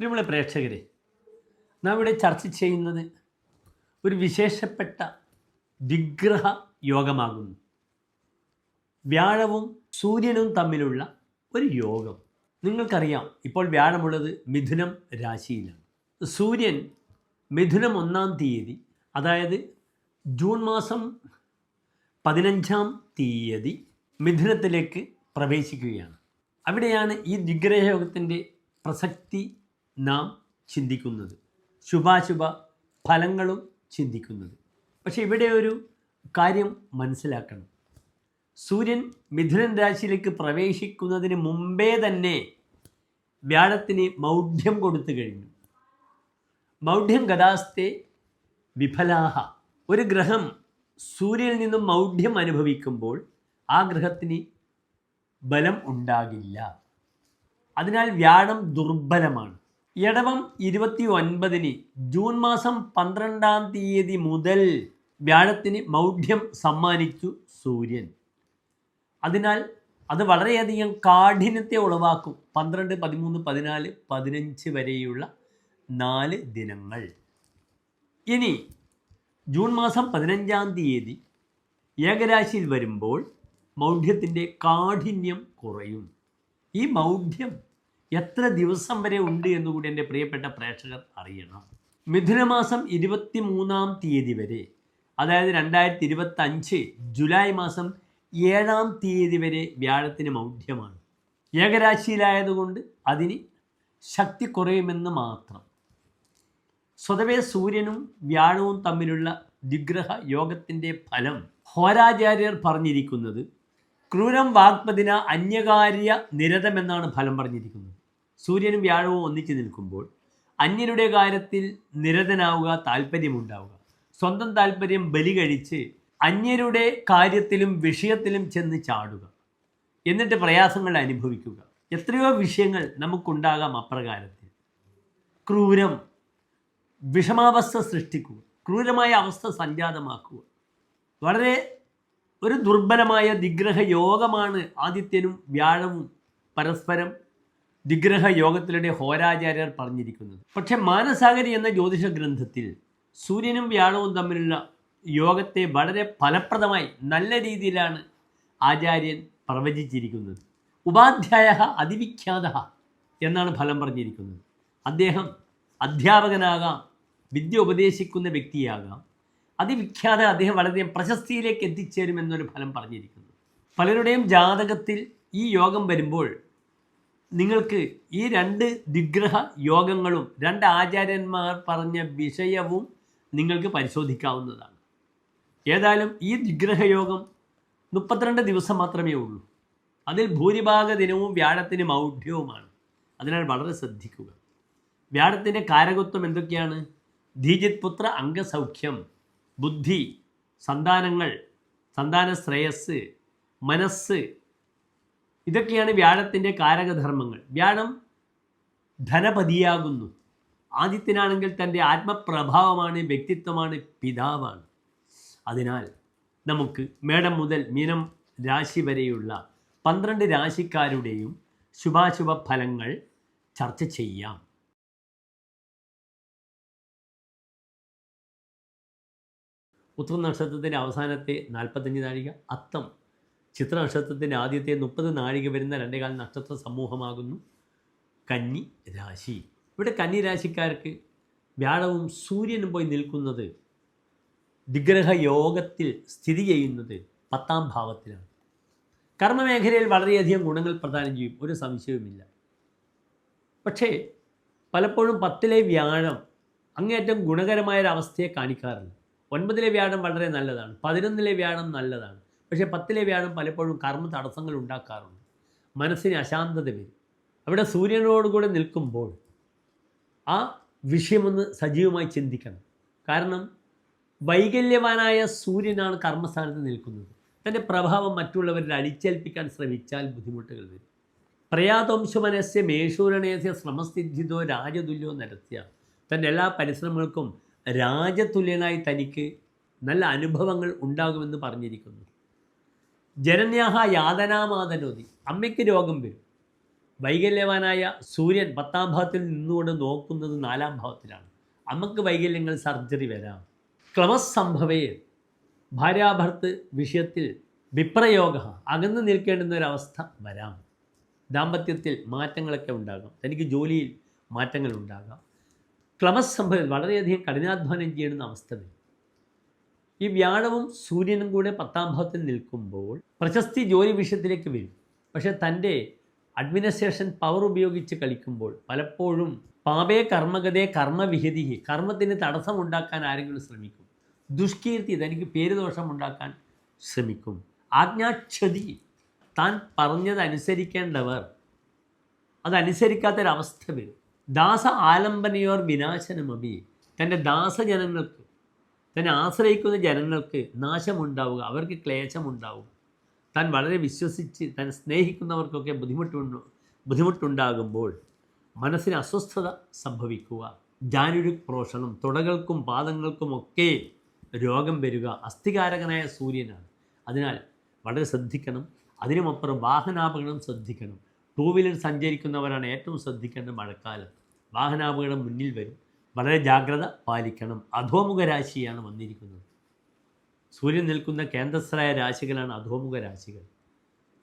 പ്രിയമുള്ള പ്രേക്ഷകരെ നാം ഇവിടെ ചർച്ച ചെയ്യുന്നത് ഒരു വിശേഷപ്പെട്ട വിഗ്രഹ യോഗമാകുന്നു. വ്യാഴവും സൂര്യനും തമ്മിലുള്ള ഒരു യോഗം. നിങ്ങൾക്കറിയാം ഇപ്പോൾ വ്യാഴമുള്ളത് മിഥുനം രാശിയിലാണ്. സൂര്യൻ മിഥുനം ഒന്നാം തീയതി അതായത് ജൂൺ മാസം പതിനഞ്ചാം തീയതി മിഥുനത്തിലേക്ക് പ്രവേശിക്കുകയാണ്. അവിടെയാണ് ഈ ദിഗ്രഹയോഗത്തിന്റെ പ്രസക്തി നാം ചിന്തിക്കുന്നത്. ശുഭാശുഭ ഫലങ്ങളും ചിന്തിക്കുന്നത്. പക്ഷേ ഇവിടെ ഒരു കാര്യം മനസ്സിലാക്കണം. സൂര്യൻ മിഥുനൻ രാശിയിലേക്ക് പ്രവേശിക്കുന്നതിന് മുമ്പേ തന്നെ വ്യാഴത്തിന് മൗഢ്യം കൊടുത്തു കഴിഞ്ഞു. മൗഢ്യം ഗതാസ്തെ വിഫലാഹ. ഒരു ഗ്രഹം സൂര്യനിൽ നിന്നും മൗഢ്യം അനുഭവിക്കുമ്പോൾ ആ ഗ്രഹത്തിന് ബലം ഉണ്ടാകില്ല. അതിനാൽ വ്യാഴം ദുർബലമാണ്. ഇടവം ഇരുപത്തി ഒൻപതിന് ജൂൺ മാസം പന്ത്രണ്ടാം തീയതി മുതൽ വ്യാഴത്തിന് മൗഢ്യം സമ്മാനിച്ചു സൂര്യൻ. അതിനാൽ അത് വളരെയധികം കാഠിന്യത്തെ ഉളവാക്കും. പന്ത്രണ്ട് പതിമൂന്ന് പതിനാല് പതിനഞ്ച് വരെയുള്ള നാല് ദിനങ്ങൾ. ഇനി ജൂൺ മാസം പതിനഞ്ചാം തീയതി ഏകരാശിയിൽ വരുമ്പോൾ മൗഢ്യത്തിന്റെ കാഠിന്യം കുറയും. ഈ മൗഢ്യം എത്ര ദിവസം വരെ ഉണ്ട് എന്നുകൂടി എന്റെ പ്രിയപ്പെട്ട പ്രേക്ഷകർ അറിയണം. മിഥുനമാസം ഇരുപത്തി മൂന്നാം തീയതി വരെ അതായത് രണ്ടായിരത്തി ഇരുപത്തഞ്ച് ജൂലൈ മാസം ഏഴാം തീയതി വരെ വ്യാഴത്തിന് മൗഢ്യമാണ്. ഏകരാശിയിലായതുകൊണ്ട് അതിന് ശക്തി കുറയുമെന്ന് മാത്രം. സ്വതവേ സൂര്യനും വ്യാഴവും തമ്മിലുള്ള ദിഗ്രഹ യോഗത്തിന്റെ ഫലം ഹോരാചാര്യർ പറഞ്ഞിരിക്കുന്നത് ക്രൂരം വാഗ്പതിന അന്യകാര്യ നിരതമെന്നാണ് ഫലം പറഞ്ഞിരിക്കുന്നത്. സൂര്യനും വ്യാഴവും ഒന്നിച്ചു നിൽക്കുമ്പോൾ അന്യരുടെ കാര്യത്തിൽ നിരതനാവുക താല്പര്യമുണ്ടാവുക സ്വന്തം താല്പര്യം ബലി കഴിച്ച് അന്യരുടെ കാര്യത്തിലും വിഷയത്തിലും ചെന്ന് ചാടുക. എന്നിട്ട് പ്രയാസങ്ങൾ അനുഭവിക്കുക. എത്രയോ വിഷയങ്ങൾ നമുക്കുണ്ടാകാം അപ്രകാരത്തിൽ. ക്രൂരം വിഷമാവസ്ഥ സൃഷ്ടിക്കുക. ക്രൂരമായ അവസ്ഥ സംജാതമാക്കുക. വളരെ ഒരു ദുർബലമായ നിഗ്രഹ യോഗമാണ് ആദിത്യനും വ്യാഴവും പരസ്പരം ദിഗ്രഹ യോഗത്തിലൂടെ ഹോരാചാര്യർ പറഞ്ഞിരിക്കുന്നത്. പക്ഷെ മാനസാഗരി എന്ന ജ്യോതിഷ ഗ്രന്ഥത്തിൽ സൂര്യനും വ്യാഴവും തമ്മിലുള്ള യോഗത്തെ വളരെ ഫലപ്രദമായി നല്ല രീതിയിലാണ് ആചാര്യൻ പ്രവചിച്ചിരിക്കുന്നത്. ഉപാധ്യായ അതിവിഖ്യാത എന്നാണ് ഫലം പറഞ്ഞിരിക്കുന്നത്. അദ്ദേഹം അധ്യാപകനാകാം വിദ്യ ഉപദേശിക്കുന്ന വ്യക്തിയാകാം. അതിവിഖ്യാത അദ്ദേഹം വളരെ പ്രശസ്തിയിലേക്ക് എത്തിച്ചേരുമെന്നൊരു ഫലം പറഞ്ഞിരിക്കുന്നു. പലരുടെയും ജാതകത്തിൽ ഈ യോഗം വരുമ്പോൾ നിങ്ങൾക്ക് ഈ രണ്ട് ദിഗ്രഹ യോഗങ്ങളും രണ്ട് ആചാര്യന്മാർ പറഞ്ഞ വിഷയവും നിങ്ങൾക്ക് പരിശോധിക്കാവുന്നതാണ്. ഏതായാലും ഈ ദിഗ്രഹ യോഗം മുപ്പത്തിരണ്ട് ദിവസം മാത്രമേ ഉള്ളൂ. അതിൽ ഭൂരിഭാഗ ദിനവും വ്യാഴത്തിന് മൗഢ്യവുമാണ്. അതിനാൽ വളരെ ശ്രദ്ധിക്കുക. വ്യാഴത്തിന്റെ കാരകത്വം എന്തൊക്കെയാണ്? ധീജിത് പുത്ര അംഗസൗഖ്യം ബുദ്ധി സന്താനങ്ങൾ സന്താന ശ്രേയസ് മനസ്സ് ഇതൊക്കെയാണ് വ്യാഴത്തിന്റെ കാരകധർമ്മങ്ങൾ. വ്യാഴം ധനപതിയാകുന്നു. ആദിത്യനാണെങ്കിൽ തന്റെ ആത്മപ്രഭാവമാണ് വ്യക്തിത്വമാണ് പിതാവാണ്. അതിനാൽ നമുക്ക് മേടം മുതൽ മീനം രാശി വരെയുള്ള പന്ത്രണ്ട് രാശിക്കാരുടെയും ശുഭാശുഭ ഫലങ്ങൾ ചർച്ച ചെയ്യാം. ഉത്തര നക്ഷത്രത്തിന്റെ അവസാനത്തെ നാൽപ്പത്തഞ്ച് താഴിക അത്തം. ചിത്ര നക്ഷത്രത്തിന്റെ ആദ്യത്തെ മുപ്പത് നാഴിക വരുന്ന രണ്ടേകാൽ നക്ഷത്ര സമൂഹമാകുന്നു. കന്നി രാശി. ഇവിടെ കന്നി രാശിക്കാർക്ക് വ്യാഴവും സൂര്യനും പോയി നിൽക്കുന്നത് ദിഗ്രഹ യോഗത്തിൽ സ്ഥിതി ചെയ്യുന്നത് പത്താം ഭാവത്തിലാണ്. കർമ്മമേഖലയിൽ വളരെയധികം ഗുണങ്ങൾ പ്രദാനം ചെയ്യും. ഒരു സംശയവുമില്ല. പക്ഷേ പലപ്പോഴും പത്തിലെ വ്യാഴം അങ്ങേയറ്റം ഗുണകരമായൊരവസ്ഥയെ കാണിക്കാറില്ല. ഒൻപതിലെ വ്യാഴം വളരെ നല്ലതാണ്. പതിനൊന്നിലെ വ്യാഴം നല്ലതാണ്. പക്ഷേ പത്തിലെ വ്യാഴം പലപ്പോഴും കർമ്മ തടസ്സങ്ങൾ ഉണ്ടാക്കാറുണ്ട്. മനസ്സിന് അശാന്തത വരും. അവിടെ സൂര്യനോടുകൂടെ നിൽക്കുമ്പോൾ ആ വിഷയമൊന്ന് സജീവമായി ചിന്തിക്കണം. കാരണം വൈകല്യവാനായ സൂര്യനാണ് കർമ്മസ്ഥാനത്ത് നിൽക്കുന്നത്. തന്റെ പ്രഭാവം മറ്റുള്ളവരിൽ അടിച്ചേൽപ്പിക്കാൻ ശ്രമിച്ചാൽ ബുദ്ധിമുട്ടുകൾ വരും. പ്രയാതംശമനസ്യ മേഷൂരണേസ്യ ശ്രമസ്ഥിതിതോ രാജതുല്യോ നിരത്തിയ തന്റെ എല്ലാ പരിശ്രമങ്ങൾക്കും രാജതുല്യനായി തനിക്ക് നല്ല അനുഭവങ്ങൾ ഉണ്ടാകുമെന്ന് പറഞ്ഞിരിക്കുന്നു. ജനന്യാഹ യാതനാമാതനോതി. അമ്മയ്ക്ക് രോഗം വരും. വൈകല്യവാനായ സൂര്യൻ പത്താം ഭാവത്തിൽ നിന്നുകൊണ്ട് നോക്കുന്നത് നാലാം ഭാവത്തിലാണ്. അമ്മയ്ക്ക് വൈകല്യങ്ങൾ സർജറി വരാം. ക്ലമസ് സംഭവേ ഭാര്യാഭർത്ത് വിഷയത്തിൽ വിപ്രയോഗ അകന്നു നിൽക്കേണ്ടുന്ന ഒരവസ്ഥ വരാം. ദാമ്പത്യത്തിൽ മാറ്റങ്ങളൊക്കെ ഉണ്ടാകാം. തനിക്ക് ജോലിയിൽ മാറ്റങ്ങൾ ഉണ്ടാകാം ക്ലമസ് സംഭവം വളരെയധികം കഠിനാധ്വാനം ചെയ്യേണ്ടുന്ന അവസ്ഥ വരും. ഈ വ്യാഴവും സൂര്യനും കൂടെ പത്താം ഭാവത്തിൽ നിൽക്കുമ്പോൾ പ്രശസ്തി ജോലി വിഷയത്തിലേക്ക് വരും. പക്ഷേ തന്റെ അഡ്മിനിസ്ട്രേഷൻ പവർ ഉപയോഗിച്ച് കളിക്കുമ്പോൾ പലപ്പോഴും പാപേ കർമ്മഗതേ കർമ്മവിഹിതി കർമ്മത്തിന് തടസ്സമുണ്ടാക്കാൻ ആരെങ്കിലും ശ്രമിക്കും. ദുഷ്കീർത്തി തനിക്ക് പേരുദോഷം ഉണ്ടാക്കാൻ ശ്രമിക്കും. ആജ്ഞാക്ഷതി താൻ പറഞ്ഞതനുസരിക്കേണ്ടവർ അതനുസരിക്കാത്തൊരവസ്ഥ വരും. ദാസ ആലംബനയോർ വിനാശനമഭി തന്റെ ദാസജനങ്ങൾക്ക് തന്നെ ആശ്രയിക്കുന്ന ജനങ്ങൾക്ക് നാശമുണ്ടാവുക അവർക്ക് ക്ലേശമുണ്ടാവും. താൻ വളരെ വിശ്വസിച്ച് താൻ സ്നേഹിക്കുന്നവർക്കൊക്കെ ബുദ്ധിമുട്ടുണ്ടോ ബുദ്ധിമുട്ടുണ്ടാകുമ്പോൾ മനസ്സിന് അസ്വസ്ഥത സംഭവിക്കുക ജാനുരു പ്രോഷണം തുടകൾക്കും പാദങ്ങൾക്കുമൊക്കെ രോഗം വരിക അസ്ഥികാരകനായ സൂര്യനാണ്. അതിനാൽ വളരെ ശ്രദ്ധിക്കണം അതിനുമപ്പുറം വാഹനാപകടം ശ്രദ്ധിക്കണം. ടൂ വീലർ സഞ്ചരിക്കുന്നവരാണ് ഏറ്റവും ശ്രദ്ധിക്കേണ്ടത് മഴക്കാലത്ത്. വാഹനാപകടം മുന്നിൽ വരും. വളരെ ജാഗ്രത പാലിക്കണം. അധോമുഖ രാശിയാണ് വന്നിരിക്കുന്നത്. സൂര്യൻ നിൽക്കുന്ന കേന്ദ്രസ്ഥരായ രാശികളാണ് അധോമുഖ രാശികൾ.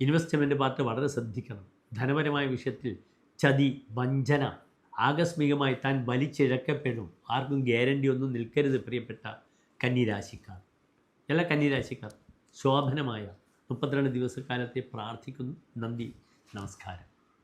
ഇൻവെസ്റ്റ്മെന്റ് പാർട്ട് വളരെ ശ്രദ്ധിക്കണം. ധനപരമായ വിഷയത്തിൽ ചതി വഞ്ചന ആകസ്മികമായി താൻ വലിച്ചിഴക്കപ്പെടും. ആർക്കും ഗ്യാരണ്ടി ഒന്നും നിൽക്കരുത് പ്രിയപ്പെട്ട കന്നിരാശിക്കാർ. എല്ലാ കന്നിരാശിക്കാർ ശോഭനമായ മുപ്പത്തിരണ്ട് ദിവസക്കാലത്തെ പ്രാർത്ഥിക്കുന്നു. നന്ദി നമസ്കാരം.